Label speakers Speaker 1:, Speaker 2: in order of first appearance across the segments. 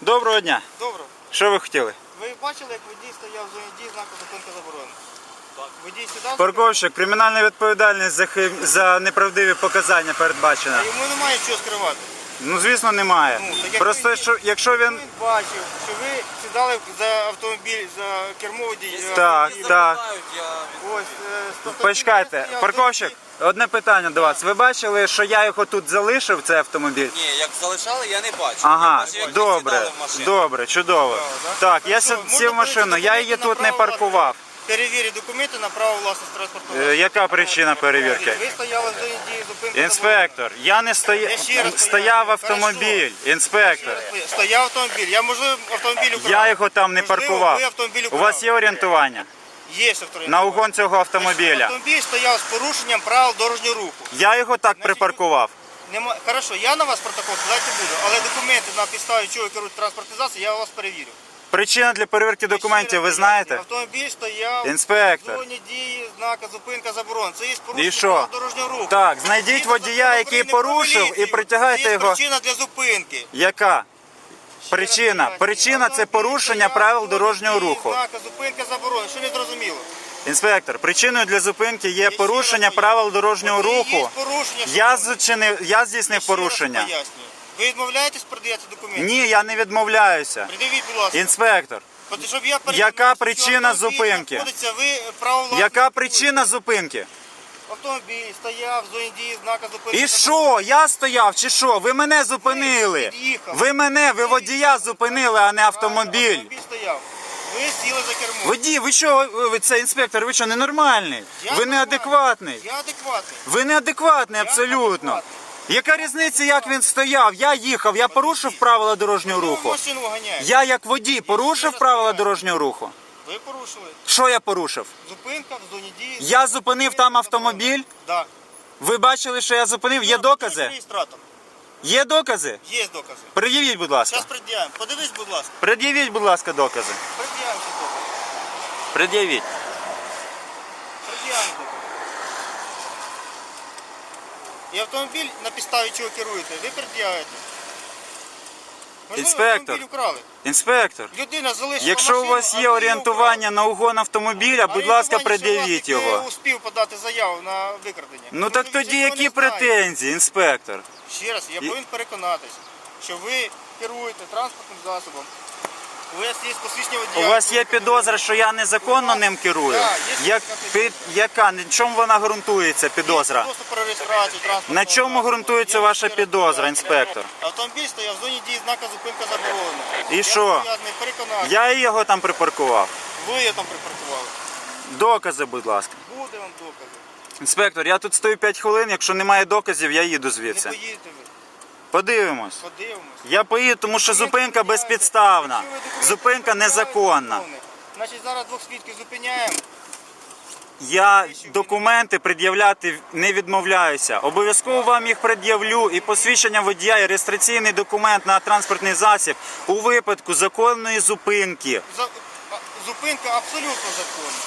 Speaker 1: Доброго дня.
Speaker 2: Доброго.
Speaker 1: Що ви хотіли?
Speaker 2: Ви бачили, як водій стояв в зоні дії знаку зупинки заборони? Так. Водій сідав?
Speaker 1: Парковщик, кримінальна відповідальність за, хи- за неправдиві показання передбачена.
Speaker 2: А йому немає чого скривати.
Speaker 1: Ну, звісно, немає.
Speaker 2: Ну, так як
Speaker 1: Просто,
Speaker 2: ви-
Speaker 1: що, якщо він...
Speaker 2: Він бачив, що ви сідали за автомобіль, за кермо водій. е,
Speaker 1: Так,
Speaker 2: автомобіля.
Speaker 1: так.
Speaker 2: Ось, е,
Speaker 1: Почекайте, парковщик, одне питання до вас. Ви бачили, що я його тут залишив, цей автомобіль?
Speaker 3: Ні, як залишали, я не бачу.
Speaker 1: Ага,
Speaker 3: бачу, як ви
Speaker 1: добре,
Speaker 3: сідали в машину.
Speaker 1: добре, чудово.
Speaker 2: Так,
Speaker 1: я
Speaker 2: що,
Speaker 1: сів в машину, я її тут не паркував.
Speaker 2: Перевіріть документи на право власності транспортного.
Speaker 1: Е,
Speaker 2: засобу.
Speaker 1: Яка причина перевірки?
Speaker 2: Ви стояли в зоні дії зупинки.
Speaker 1: Інспектор, я не
Speaker 2: Я ще раз
Speaker 1: стояв автомобіль. Інспектор.
Speaker 2: Стояв автомобіль. Я можливо автомобіль украв.
Speaker 1: я його там не
Speaker 2: Можливо,
Speaker 1: паркував.
Speaker 2: ви автомобіль
Speaker 1: У вас є орієнтування
Speaker 2: Є автомобіль.
Speaker 1: на угон цього автомобіля?
Speaker 2: Автомобіль стояв з порушенням правил дорожнього руху.
Speaker 1: Я його так припаркував.
Speaker 2: Нема... Хорошо, я на вас протокол складати буду, але документи на підставі чого керують транспортний засіб, я вас перевірю.
Speaker 1: Причина для перевірки документів ви знаєте?
Speaker 2: Автомобіль стояв
Speaker 1: Інспектор.
Speaker 2: в зоні дії знака зупинка заборон. Це є порушення
Speaker 1: І що?
Speaker 2: дорожнього руху.
Speaker 1: Так, знайдіть водія, який порушив, і притягайте
Speaker 2: це
Speaker 1: його.
Speaker 2: причина для зупинки.
Speaker 1: Яка? Причина. Причина це порушення правил дорожнього руху.
Speaker 2: Знака зупинка заборон. Що не зрозуміло?
Speaker 1: Інспектор, причиною для зупинки є порушення правил дорожнього руху. Я зчинив, я здійснив
Speaker 2: раз
Speaker 1: порушення.
Speaker 2: Ви відмовляєтесь передати документи?
Speaker 1: Ні, я не відмовляюся.
Speaker 2: Придивіть, будь ласка.
Speaker 1: Інспектор,
Speaker 2: От, щоб я переконався,
Speaker 1: Яка
Speaker 2: що
Speaker 1: причина
Speaker 2: автомобіль
Speaker 1: зупинки?
Speaker 2: знаходиться, Ви право
Speaker 1: яка причина зупинки?
Speaker 2: Автомобіль стояв в зоні дії знака зупинки.
Speaker 1: І що? Я стояв чи що? Ви мене зупинили.
Speaker 2: під'їхав.
Speaker 1: Ви мене, ви водія зупинили, а не автомобіль.
Speaker 2: Автомобіль стояв. Ви сіли за кермо.
Speaker 1: Водій, ви що, ви це інспектор, ви що, ненормальний?
Speaker 2: Я
Speaker 1: Ви неадекватний.
Speaker 2: Я адекватний.
Speaker 1: Ви неадекватний абсолютно.
Speaker 2: адекватний.
Speaker 1: Яка різниця, як він стояв? Я їхав, я порушив правила дорожнього руху.
Speaker 2: машину ганяєте.
Speaker 1: Я як водій порушив правила дорожнього руху.
Speaker 2: Ви порушили.
Speaker 1: Що я порушив?
Speaker 2: Зупинка в зоні дії.
Speaker 1: Я зупинив там автомобіль.
Speaker 2: Так.
Speaker 1: Ви бачили, що я зупинив? Є докази?
Speaker 2: Реєстратор.
Speaker 1: Є докази?
Speaker 2: Є докази.
Speaker 1: Пред'явіть, будь ласка.
Speaker 2: Зараз пред'явимо. Подивись, будь ласка.
Speaker 1: Пред'явіть, будь ласка, докази.
Speaker 2: Пред'явимо ці докази.
Speaker 1: Пред'явіть.
Speaker 2: Пред'явимо докази. І автомобіль на підставі чого керуєте, ви пред'явите. Можливо,
Speaker 1: Інспектор.
Speaker 2: автомобіль украли.
Speaker 1: Інспектор,
Speaker 2: Людина залишила
Speaker 1: якщо у
Speaker 2: машину,
Speaker 1: вас
Speaker 2: а
Speaker 1: є
Speaker 2: ви
Speaker 1: орієнтування на угон автомобіля,
Speaker 2: А
Speaker 1: будь ласка,
Speaker 2: орієнтування, що
Speaker 1: пред'явіть
Speaker 2: власник,
Speaker 1: його.
Speaker 2: е, успів подати заяву на викрадення.
Speaker 1: Ну так
Speaker 2: він
Speaker 1: тоді
Speaker 2: цього
Speaker 1: які
Speaker 2: не знає.
Speaker 1: претензії, інспектор?
Speaker 2: Ще раз, я
Speaker 1: І-
Speaker 2: повинен переконатись, що ви керуєте транспортним засобом. У вас є посвідчення
Speaker 1: У вас є підозра, що я незаконно ним керую?
Speaker 2: Так, є
Speaker 1: Як, під, яка? На чому вона ґрунтується, підозра?
Speaker 2: Просто про реєстрацію транспортного
Speaker 1: На чому ґрунтується ваша підозра, інспектор?
Speaker 2: Автомобіль стояв в зоні дії знака зупинка заборонена.
Speaker 1: І
Speaker 2: Я
Speaker 1: що? Я його там припаркував.
Speaker 2: Ви його там припаркували.
Speaker 1: Докази, будь ласка.
Speaker 2: Буде вам докази.
Speaker 1: Інспектор, я тут стою 5 хвилин, якщо немає доказів, я їду
Speaker 2: Не
Speaker 1: звідси.
Speaker 2: поїдете ви.
Speaker 1: Подивимось.
Speaker 2: Подивимось.
Speaker 1: Я поїду, тому що зупинка безпідставна. Зупинка незаконна.
Speaker 2: Значить, зараз двох свідків зупиняємо.
Speaker 1: Я документи пред'являти не відмовляюся. Обов'язково вам їх пред'явлю і посвідчення водія, і реєстраційний документ на транспортний засіб у випадку законної зупинки.
Speaker 2: За- а, Зупинка абсолютно законна.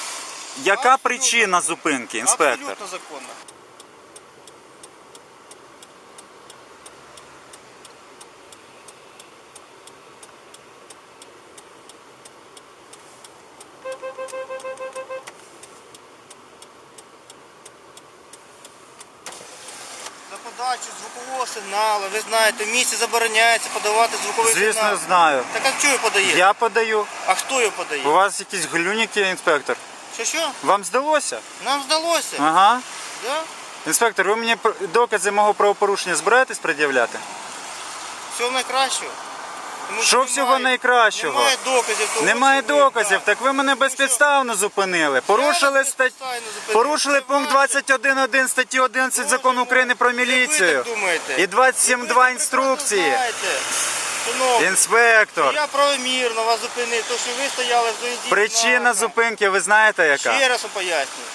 Speaker 1: Яка
Speaker 2: Абсолютно.
Speaker 1: причина зупинки, інспектор?
Speaker 2: Абсолютно законна. За подачу звукового сигналу, ви знаєте, в місті забороняється подавати звуковий сигнал.
Speaker 1: Звісно, знаю.
Speaker 2: Так а чого ви подаєте?
Speaker 1: Я подаю.
Speaker 2: А хто його подає?
Speaker 1: У вас якісь глюніки, інспектор?
Speaker 2: Що що?
Speaker 1: Вам здалося?
Speaker 2: Нам здалося.
Speaker 1: Ага.
Speaker 2: Да?
Speaker 1: Інспектор, ви мені докази мого правопорушення збираєтесь пред'являти?
Speaker 2: Всього найкращого. Тому
Speaker 1: Що всього
Speaker 2: немає-
Speaker 1: найкращого?
Speaker 2: Немає доказів того,
Speaker 1: Немає
Speaker 2: що ви-
Speaker 1: доказів, так ви мене безпідставно зупинили. Порушили стать...
Speaker 2: безпідставно зупинив.
Speaker 1: порушили
Speaker 2: Це
Speaker 1: пункт
Speaker 2: ваше.
Speaker 1: 21.1 статті 11
Speaker 2: Боже
Speaker 1: закону України про
Speaker 2: це ви
Speaker 1: міліцію.
Speaker 2: так думаєте.
Speaker 1: І 27.2
Speaker 2: Ви
Speaker 1: інструкції.
Speaker 2: прекрасно знаєте.
Speaker 1: Інспектор,
Speaker 2: я правомірно вас зупинив, то що ви стояли в
Speaker 1: причина зупинки, ви знаєте яка?
Speaker 2: Ще раз вам пояснюю.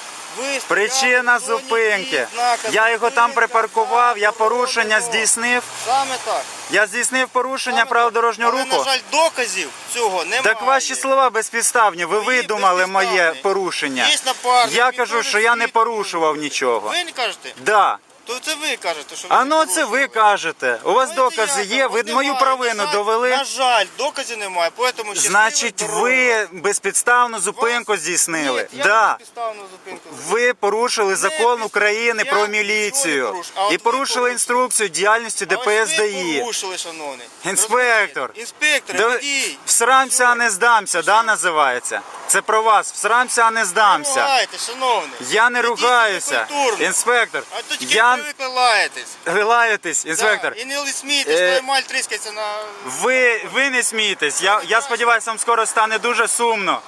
Speaker 1: Причина зупинки. Я його там припаркував, я порушення здійснив.
Speaker 2: Саме так.
Speaker 1: Я здійснив порушення
Speaker 2: прав
Speaker 1: правил дорожнього
Speaker 2: Але, на жаль, доказів цього немає.
Speaker 1: Так ваші слова безпідставні. Ви
Speaker 2: Мої
Speaker 1: видумали моє порушення.
Speaker 2: Є напарник,
Speaker 1: Я кажу, що я не порушував нічого.
Speaker 2: Ви не кажете?
Speaker 1: Да.
Speaker 2: То це ви кажете, що ви
Speaker 1: А ну це ви
Speaker 2: порушували.
Speaker 1: кажете. У вас
Speaker 2: Ну,
Speaker 1: докази
Speaker 2: як?
Speaker 1: є, ви
Speaker 2: От
Speaker 1: мою
Speaker 2: немає,
Speaker 1: провину
Speaker 2: на жаль-
Speaker 1: довели.
Speaker 2: На жаль, доказів немає, поэтому
Speaker 1: Значить, ви безпідставну зупинку здійснили.
Speaker 2: Ні, я
Speaker 1: Да.
Speaker 2: підставну зупинку.
Speaker 1: Ви порушили закон
Speaker 2: під-
Speaker 1: України
Speaker 2: я
Speaker 1: про
Speaker 2: нічого не
Speaker 1: міліцію.
Speaker 2: А от
Speaker 1: і
Speaker 2: ви
Speaker 1: порушили
Speaker 2: порушили.
Speaker 1: інструкцію діяльності
Speaker 2: А ось
Speaker 1: ДПС
Speaker 2: ви
Speaker 1: ДАІ.
Speaker 2: порушили, шановний.
Speaker 1: Інспектор.
Speaker 2: Розумієте? Інспектор,
Speaker 1: Да-
Speaker 2: ведіть.
Speaker 1: Всрамся, а не здамся, да, називається. Це про вас. Всрамся, а не здамся.
Speaker 2: Ругайте, шановний.
Speaker 1: Я не ругаюся. Інспектор,
Speaker 2: А то тільки
Speaker 1: я
Speaker 2: ви лаєтесь.
Speaker 1: ви лаєтесь, інспектор.
Speaker 2: Да, і не смійтесь,
Speaker 1: Е,
Speaker 2: коли маль тріскається на...
Speaker 1: Ви, ви не смієтесь. Я, я сподіваюся, вам скоро стане дуже сумно.